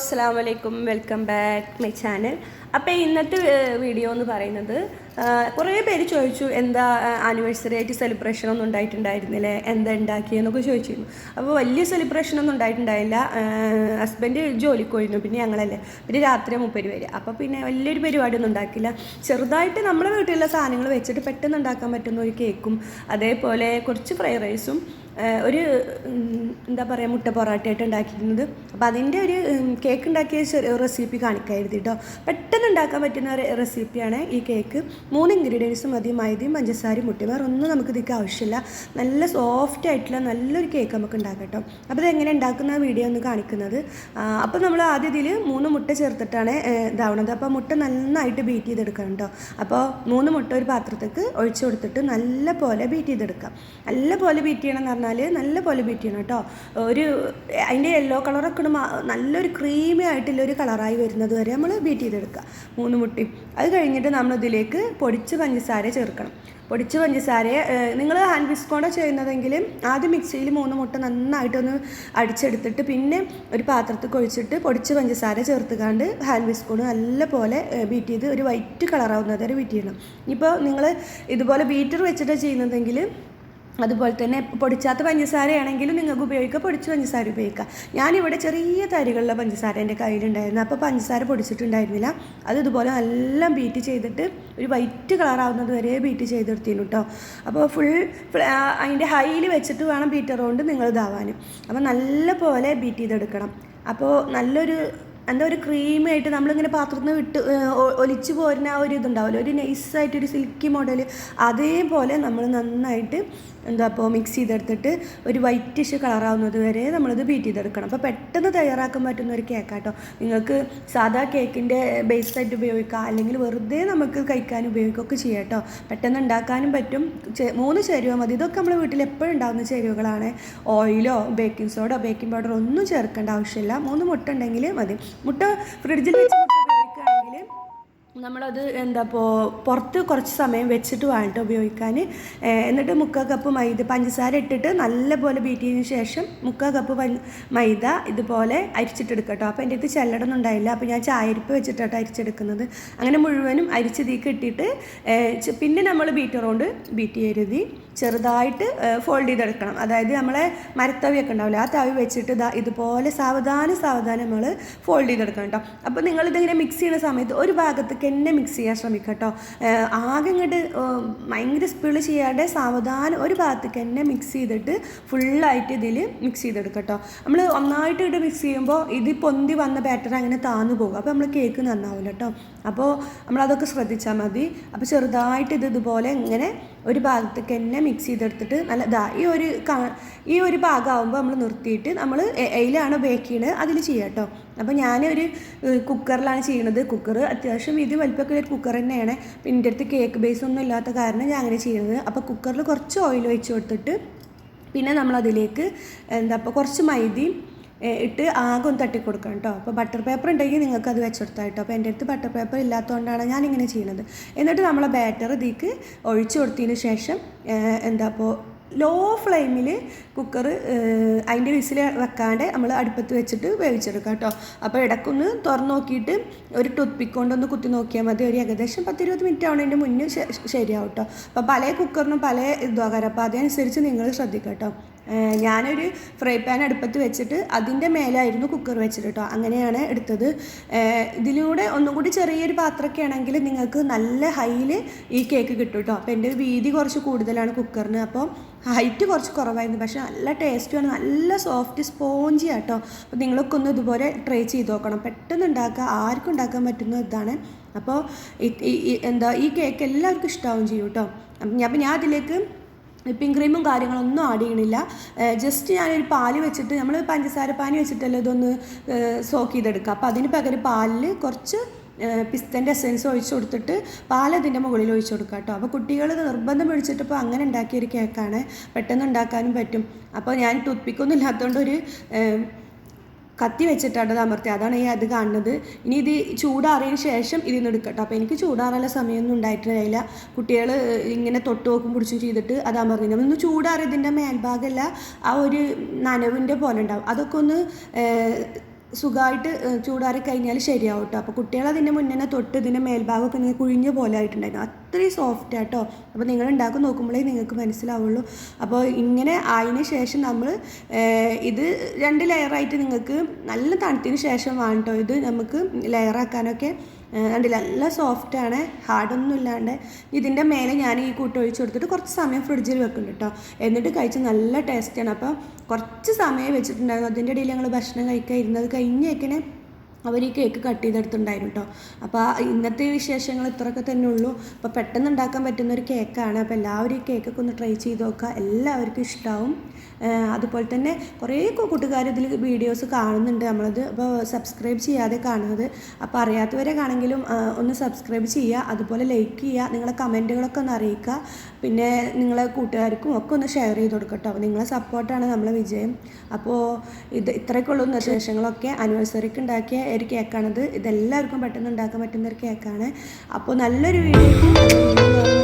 അസ്സാം വലൈക്കും welcome back my channel. അപ്പോൾ ഇന്നത്തെ വീഡിയോ എന്ന് പറയുന്നത് കുറേ പേര് ചോദിച്ചു എന്താ ആനിവേഴ്സറി ആയിട്ട് സെലിബ്രേഷൻ ഒന്നും ഉണ്ടായിട്ടുണ്ടായിരുന്നില്ലേ? എന്താ ഉണ്ടാക്കിയെന്നൊക്കെ ചോദിച്ചിരുന്നു. അപ്പോൾ വലിയ സെലിബ്രേഷൻ ഒന്നും ഉണ്ടായിട്ടുണ്ടായില്ല. ഹസ്ബൻഡ് ജോലിക്ക് പോയിരുന്നു പിന്നെ ഞങ്ങളല്ലേ. പിന്നെ രാത്രി മുപ്പത് പേര് അപ്പോൾ പിന്നെ വലിയൊരു പരിപാടിയൊന്നും ഉണ്ടാക്കില്ല. ചെറുതായിട്ട് നമ്മുടെ വീട്ടിലുള്ള സാധനങ്ങൾ വെച്ചിട്ട് പെട്ടെന്ന് ഉണ്ടാക്കാൻ പറ്റുന്ന ഒരു കേക്കും അതേപോലെ കുറച്ച് ഫ്രൈഡ് റൈസും ഒരു എന്താ പറയുക മുട്ട പൊറാട്ടയായിട്ട് ഉണ്ടാക്കിയിരുന്നത്. അപ്പോൾ അതിന്റെ ഒരു കേക്ക് ഉണ്ടാക്കിയ ചെറിയ റെസിപ്പി കാണിക്കായിരുന്നു കേട്ടോ പെട്ടെന്ന് ഉണ്ടാക്കാൻ പറ്റുന്ന ഒരു റെസിപ്പിയാണ് ഈ കേക്ക് മൂന്ന് ഇൻഗ്രീഡിയൻസ് മതി മൈദയും പഞ്ചസാരയും മുട്ടയും വേറെ ഒന്നും നമുക്ക് ഇതൊക്കെ ആവശ്യമില്ല. നല്ല സോഫ്റ്റ് ആയിട്ടുള്ള നല്ലൊരു കേക്ക് നമുക്ക് ഉണ്ടാക്കാം കേട്ടോ അപ്പോൾ ഇതെങ്ങനെ ഉണ്ടാക്കുന്ന വീഡിയോ ഒന്ന് കാണിക്കുന്നത്. അപ്പോൾ നമ്മൾ ആദ്യം ഇതിൽ മൂന്ന് മുട്ട ചേർത്തിട്ടാണ് ഇതാവണത്. അപ്പോൾ മുട്ട നന്നായിട്ട് ബീറ്റ് ചെയ്തെടുക്കണം കേട്ടോ അപ്പോൾ മൂന്ന് മുട്ട ഒരു പാത്രത്തേക്ക് ഒഴിച്ചു കൊടുത്തിട്ട് നല്ല പോലെ ബീറ്റ് ചെയ്തെടുക്കാം. നല്ല പോലെ ബീറ്റ് ചെയ്യണം എന്ന് പറഞ്ഞാൽ നല്ല പോലെ ബീറ്റ് ചെയ്യണം കേട്ടോ. ഒരു അതിന്റെ യെല്ലോ കളറൊക്കെ നല്ലൊരു ക്രീമി ആയിട്ടുള്ള ഒരു കളറായി വരുന്നത് വരെ നമ്മൾ ബീറ്റ് ചെയ്തെടുക്കുക. മൂന്ന് മുട്ടി. അത് കഴിഞ്ഞിട്ട് നമ്മൾ ഇതിലേക്ക് പൊടിച്ച് പഞ്ചസാര ചേർക്കണം. പൊടിച്ച് പഞ്ചസാരയെ നിങ്ങൾ ഹാൻഡ് വിസ്കോണ്ട ചെയ്യുന്നതെങ്കിൽ ആദ്യം മിക്സിയിൽ മൂന്ന് മുട്ട നന്നായിട്ടൊന്ന് അടിച്ചെടുത്തിട്ട് പിന്നെ ഒരു പാത്രത്തിൽ കൊഴിച്ചിട്ട് പൊടിച്ച് പഞ്ചസാര ചേർത്തുകാണ്ട് ഹാൻഡ് വിസ്കോണ് നല്ല പോലെ ബീറ്റ് ചെയ്ത് ഒരു വൈറ്റ് കളറാവുന്നത് വരെ ബീറ്റ് ചെയ്യണം. ഇപ്പോൾ നിങ്ങൾ ഇതുപോലെ ബീറ്റർ വെച്ചിട്ട് ചെയ്യുന്നതെങ്കിൽ അതുപോലെ തന്നെ പൊടിച്ചാത്ത പഞ്ചസാരയാണെങ്കിലും നിങ്ങൾക്ക് ഉപയോഗിക്കാം പൊടിച്ച പഞ്ചസാര ഉപയോഗിക്കാം. ഞാനിവിടെ ചെറിയ തരികളുള്ള പഞ്ചസാര എന്റെ കയ്യിലുണ്ടായിരുന്നു. അപ്പോൾ പഞ്ചസാര പൊടിച്ചിട്ടുണ്ടായിരുന്നില്ല. അത് ഇതുപോലെ എല്ലാം ബീറ്റ് ചെയ്തിട്ട് ഒരു വൈറ്റ് കളറാവുന്നത് വരെ ബീറ്റ് ചെയ്തെടുത്തിരുന്നു കേട്ടോ അപ്പോൾ ഫുൾ അതിന്റെ ഹൈയിൽ വെച്ചിട്ട് വേണം ബീറ്റർ കൊണ്ട് നിങ്ങൾ ഇതാവാനും അപ്പോൾ നല്ല പോലെ ബീറ്റ് ചെയ്തെടുക്കണം. അപ്പോൾ നല്ലൊരു എന്താ ഒരു ക്രീമായിട്ട് നമ്മളിങ്ങനെ പാത്രത്തിൽ നിന്ന് വിട്ട് ഒലിച്ചു പോരുന്ന ആ ഒരു ഇതുണ്ടാവുമല്ലോ. ഒരു നൈസായിട്ടൊരു സിൽക്കി മോഡൽ അതേപോലെ നമ്മൾ നന്നായിട്ട് എന്താ അപ്പോൾ മിക്സ് ചെയ്തെടുത്തിട്ട് ഒരു വൈറ്റിഷ് കളറാവുന്നത് വരെ നമ്മളിത് ബീറ്റ് ചെയ്തെടുക്കണം. അപ്പോൾ പെട്ടെന്ന് തയ്യാറാക്കാൻ പറ്റുന്ന ഒരു കേക്കാട്ടോ നിങ്ങൾക്ക് സാധാ കേക്കിന്റെ ബേസായിട്ട് ഉപയോഗിക്കാം. അല്ലെങ്കിൽ വെറുതെ നമുക്ക് കഴിക്കാൻ ഉപയോഗിക്കുകയൊക്കെ ചെയ്യാം കേട്ടോ പെട്ടെന്ന് ഉണ്ടാക്കാനും പറ്റും. മൂന്ന് ചേരുവ മതി. ഇതൊക്കെ നമ്മുടെ വീട്ടിൽ എപ്പോഴും ഉണ്ടാകുന്ന ചേരുവകളാണ്. ഓയിലോ ബേക്കിംഗ് സോഡോ ബേക്കിംഗ് പൗഡറോ ഒന്നും ചേർക്കേണ്ട ആവശ്യമില്ല. മൂന്ന് മുട്ട ഉണ്ടെങ്കിൽ മതി. മുട്ട ഫ്രിഡ്ജിൽ വെച്ച് നമ്മളത് എന്താ ഇപ്പോൾ പുറത്ത് കുറച്ച് സമയം വെച്ചിട്ട് വേണ്ട ഉപയോഗിക്കാൻ എന്നിട്ട് മുക്കാൽ കപ്പ് മൈദ പഞ്ചസാര ഇട്ടിട്ട് നല്ലപോലെ ബീറ്റിയതിന് ശേഷം മുക്കാൽ കപ്പ് മൈദ ഇതുപോലെ അരിച്ചിട്ടെടുക്കട്ടോ. കേട്ടോ അപ്പോൾ എന്റെ അടുത്ത് ചെല്ലടൊന്നും ഉണ്ടായില്ല. അപ്പോൾ ഞാൻ ചായരിപ്പ് വെച്ചിട്ടാണ് അരിച്ചെടുക്കുന്നത്. അങ്ങനെ മുഴുവനും ഇട്ടിട്ട് ഏഹ് പിന്നെ നമ്മൾ ബീറ്റർ കൊണ്ട് ബീറ്റ് ചെയ്യരുത്. ചെറുതായിട്ട് ഫോൾഡ് ചെയ്തെടുക്കണം. അതായത് നമ്മളെ മരത്തവിയൊക്കെ ഉണ്ടാവില്ല ആ തവി വെച്ചിട്ട് ഇതാ ഇതുപോലെ സാവധാനം സാവധാനം നമ്മൾ ഫോൾഡ് ചെയ്തെടുക്കണം കേട്ടോ അപ്പോൾ നിങ്ങളിതിങ്ങനെ മിക്സ് ചെയ്യുന്ന സമയത്ത് ഒരു ഭാഗത്തേക്ക് തന്നെ മിക്സ് ചെയ്യാൻ ശ്രമിക്കുക കേട്ടോ ആകെ ഇങ്ങോട്ട് ഭയങ്കര സ്പീഡ് ചെയ്യാതെ സാവധാനം ഒരു ഭാഗത്തേക്ക് തന്നെ മിക്സ് ചെയ്തിട്ട് ഫുള്ളായിട്ട് ഇതിൽ മിക്സ് ചെയ്തെടുക്കുക കേട്ടോ നമ്മൾ ഒന്നായിട്ട് ഇട്ട് മിക്സ് ചെയ്യുമ്പോൾ ഇത് പൊന്തി വന്ന ബാറ്റർ അങ്ങനെ താന്നു പോകും. അപ്പോൾ നമ്മൾ കേക്ക് നന്നാവില്ല കേട്ടോ അപ്പോൾ നമ്മളതൊക്കെ ശ്രദ്ധിച്ചാൽ മതി. അപ്പോൾ ചെറുതായിട്ട് ഇത് ഇതുപോലെ ഇങ്ങനെ ഒരു ഭാഗത്തേക്ക് തന്നെ മിക്സ് ചെയ്തെടുത്തിട്ട് നല്ല ഇതാ ഈ ഒരു കാ- ഈ ഒരു ഭാഗമാകുമ്പോൾ നമ്മൾ നിർത്തിയിട്ട് നമ്മൾ എയിലാണ് ബേക്ക് ചെയ്യണത് അതിൽ ചെയ്യാം കേട്ടോ അപ്പോൾ ഞാനൊരു കുക്കറിലാണ് ചെയ്യണത്. കുക്കർ അത്യാവശ്യം ഇത് വലിപ്പമൊക്കെ ഒരു കുക്കർ തന്നെയാണ്. പിന്നെ അടുത്ത് കേക്ക് ബേസ് ഒന്നും ഇല്ലാത്ത കാരണം ഞാൻ അങ്ങനെ ചെയ്യുന്നത് അപ്പോൾ കുക്കറിൽ കുറച്ച് ഓയിൽ ഒഴിച്ച് കൊടുത്തിട്ട് പിന്നെ നമ്മളതിലേക്ക് എന്താ അപ്പോൾ കുറച്ച് മൈദയും ഇട്ട് ആകെ ഒന്ന് തട്ടി കൊടുക്കണം കേട്ടോ. അപ്പോൾ ബട്ടർ പേപ്പർ ഉണ്ടെങ്കിൽ നിങ്ങൾക്ക് അത് വെച്ചെടുത്താൽ കേട്ടോ. അപ്പോൾ എന്റെ അടുത്ത് ബട്ടർ പേപ്പർ ഇല്ലാത്തതുകൊണ്ടാണ് ഞാൻ ഇങ്ങനെ ചെയ്യുന്നത്. എന്നിട്ട് നമ്മൾ ബാറ്റർ ഇതിക്ക് ഒഴിച്ചു കൊടുത്തതിന് ശേഷം എന്താ അപ്പോൾ ലോ ഫ്ലെയിമിൽ കുക്കർ അതിന്റെ വിസിൽ വെക്കാണ്ട് നമ്മൾ അടുപ്പത്ത് വെച്ചിട്ട് വേവിച്ചെടുക്കാം കേട്ടോ. അപ്പോൾ ഇടക്കൊന്ന് തുറന്ന് നോക്കിയിട്ട് ഒരു ടൂത്ത് കൊണ്ടൊന്ന് കുത്തി നോക്കിയാൽ മതി. ഒരു ഏകദേശം പത്തിരുപത് മിനിറ്റ് ആവുന്നതിന്റെ മുന്നേ ശരിയാവും കേട്ടോ. അപ്പോൾ പല കുക്കറിനും പല ഇതാകാരം അപ്പോൾ അതനുസരിച്ച് നിങ്ങൾ ശ്രദ്ധിക്കുക കേട്ടോ. ഞാനൊരു ഫ്രൈ പാൻ അടുപ്പത്ത് വെച്ചിട്ട് അതിന്റെ മേലായിരുന്നു കുക്കർ വെച്ചിട്ട് കേട്ടോ. അങ്ങനെയാണ് എടുത്തത്. ഇതിലൂടെ ഒന്നും കൂടി ചെറിയൊരു പാത്രമൊക്കെ ആണെങ്കിൽ നിങ്ങൾക്ക് നല്ല ഹൈയിൽ ഈ കേക്ക് കിട്ടും കേട്ടോ. അപ്പോൾ എന്റെ വീതി കുറച്ച് കൂടുതലാണ് കുക്കറിന്. അപ്പോൾ ഹൈറ്റ് കുറച്ച് കുറവായിരുന്നു. പക്ഷേ നല്ല ടേസ്റ്റുമാണ് നല്ല സോഫ്റ്റ് സ്പോഞ്ചി ആട്ടോ അപ്പോൾ നിങ്ങളൊക്കെ ഒന്ന് ഇതുപോലെ ട്രൈ ചെയ്ത് നോക്കണം. പെട്ടെന്ന് ഉണ്ടാക്കുക. ആർക്കും ഉണ്ടാക്കാൻ പറ്റുന്ന ഇതാണ്. അപ്പോൾ എന്താ ഈ കേക്ക് എല്ലാവർക്കും ഇഷ്ടമാവും ചെയ്യും കേട്ടോ. അപ്പം ഞാൻ അതിലേക്ക് വിപ്പിംഗ് ക്രീമും കാര്യങ്ങളൊന്നും ആഡ് ചെയ്യണില്ല. ജസ്റ്റ് ഞാനൊരു പാൽ വെച്ചിട്ട് നമ്മൾ പഞ്ചസാര പാനി വെച്ചിട്ടല്ലേ ഇതൊന്ന് സോക്ക് ചെയ്തെടുക്കുക അപ്പോൾ അതിന് പകരം പാലിൽ കുറച്ച് പിസ്തന്റെ എസെൻസ് ഒഴിച്ചു കൊടുത്തിട്ട് പാൽ അതിന്റെ മുകളിൽ ഒഴിച്ചു കൊടുക്കുക കേട്ടോ. അപ്പോൾ കുട്ടികൾ നിർബന്ധം പിടിച്ചിട്ട് ഇപ്പോൾ അങ്ങനെ ഉണ്ടാക്കിയൊരു കേക്കാണ് പെട്ടെന്ന് ഉണ്ടാക്കാനും പറ്റും. അപ്പോൾ ഞാൻ ടൂത്ത് പിക്കൊന്നും ഇല്ലാത്തതുകൊണ്ട് ഒരു ഏഹ്, കത്തി വെച്ചിട്ടാണ് അത് അമർത്തി അതാണ് ഈ അത് കാണുന്നത്. ഇനി ഇത് ചൂടാറിയതിന് ശേഷം ഇതിന്ന് എടുക്കട്ടോ. അപ്പോൾ എനിക്ക് ചൂടാറാനുള്ള സമയമൊന്നും ഉണ്ടായിട്ടില്ല കുട്ടികൾ ഇങ്ങനെ തൊട്ട് നോക്കും പിടിച്ചു ചെയ്തിട്ട് അത് അമർന്നു ഒന്ന് ചൂടാറിയതിന്റെ മേൽഭാഗമല്ല ആ ഒരു നനവിന്റെ പോലെ ഉണ്ടാവും. അതൊക്കെ ഒന്ന് സുഖമായിട്ട് ചൂടാറി കഴിഞ്ഞാൽ ശരിയാവും കേട്ടോ അപ്പോൾ കുട്ടികൾ അതിന്റെ മുന്നേ തൊട്ട് ഇതിന്റെ മേൽഭാഗമൊക്കെ ഇങ്ങനെ കുഴിഞ്ഞ പോലെ ആയിട്ടുണ്ടായിരുന്നു അത്രയും സോഫ്റ്റ് ആട്ടോ അപ്പോൾ നിങ്ങൾ ഉണ്ടാക്കി നോക്കുമ്പോഴേ നിങ്ങൾക്ക് മനസ്സിലാവുള്ളൂ. അപ്പോൾ ഇങ്ങനെ ആയതിന് ശേഷം നമ്മൾ ഇത് രണ്ട് ലെയറായിട്ട് നിങ്ങൾക്ക് നല്ല തണുത്തിന് ശേഷം വേണം കേട്ടോ ഇത് നമുക്ക് ലെയറാക്കാനൊക്കെ കണ്ടില്ല? നല്ല സോഫ്റ്റാണ് ഹാർഡൊന്നും ഇല്ലാണ്ട്. ഇതിന്റെ മേലെ ഞാൻ ഈ കൂട്ട് ഒഴിച്ച് കൊടുത്തിട്ട് കുറച്ച് സമയം ഫ്രിഡ്ജിൽ വെക്കുന്നുണ്ട് കേട്ടോ എന്നിട്ട് കഴിച്ച് നല്ല ടേസ്റ്റാണ് അപ്പോൾ കുറച്ച് സമയം വെച്ചിട്ടുണ്ടായിരുന്നു. അതിന്റെ ഇടയിൽ ഞങ്ങൾ ഭക്ഷണം കഴിക്കാൻ ഇരുന്നത് കഴിഞ്ഞേക്കിനെ അവർ ഈ കേക്ക് കട്ട് ചെയ്തെടുത്തുണ്ടായിരുന്നു കേട്ടോ അപ്പോൾ ഇന്നത്തെ വിശേഷങ്ങൾ ഇത്രയൊക്കെ തന്നെ ഉള്ളൂ. അപ്പോൾ പെട്ടെന്ന് ഉണ്ടാക്കാൻ പറ്റുന്ന ഒരു കേക്കാണ്. അപ്പോൾ എല്ലാവരും ഈ കേക്കൊക്കെ ഒന്ന് ട്രൈ ചെയ്ത് നോക്കുക എല്ലാവർക്കും ഇഷ്ടമാവും അതുപോലെ തന്നെ കുറേ കൂട്ടുകാർ ഇതിൽ വീഡിയോസ് കാണുന്നുണ്ട് നമ്മളത്. അപ്പോൾ സബ്സ്ക്രൈബ് ചെയ്യാതെ കാണുന്നത്. അപ്പോൾ അറിയാത്തവരെ കാണെങ്കിലും ഒന്ന് സബ്സ്ക്രൈബ് ചെയ്യുക അതുപോലെ ലൈക്ക് ചെയ്യുക നിങ്ങളെ കമന്റുകളൊക്കെ ഒന്ന് അറിയിക്കുക പിന്നെ നിങ്ങളെ കൂട്ടുകാർക്കും ഒക്കെ ഒന്ന് ഷെയർ ചെയ്ത് കൊടുക്കട്ടോ. നിങ്ങളെ സപ്പോർട്ടാണ് നമ്മളെ വിജയം. അപ്പോൾ ഇത് ഇത്രയൊക്കെ ഉള്ളൂ. നിർദ്ദേശങ്ങളൊക്കെ ആനിവേഴ്സറിക്ക് ഉണ്ടാക്കിയ ഒരു കേക്കാണിത്. ഇതെല്ലാവർക്കും പെട്ടെന്ന് ഉണ്ടാക്കാൻ പറ്റുന്ന ഒരു കേക്കാണ്. അപ്പോൾ നല്ലൊരു വീഡിയോ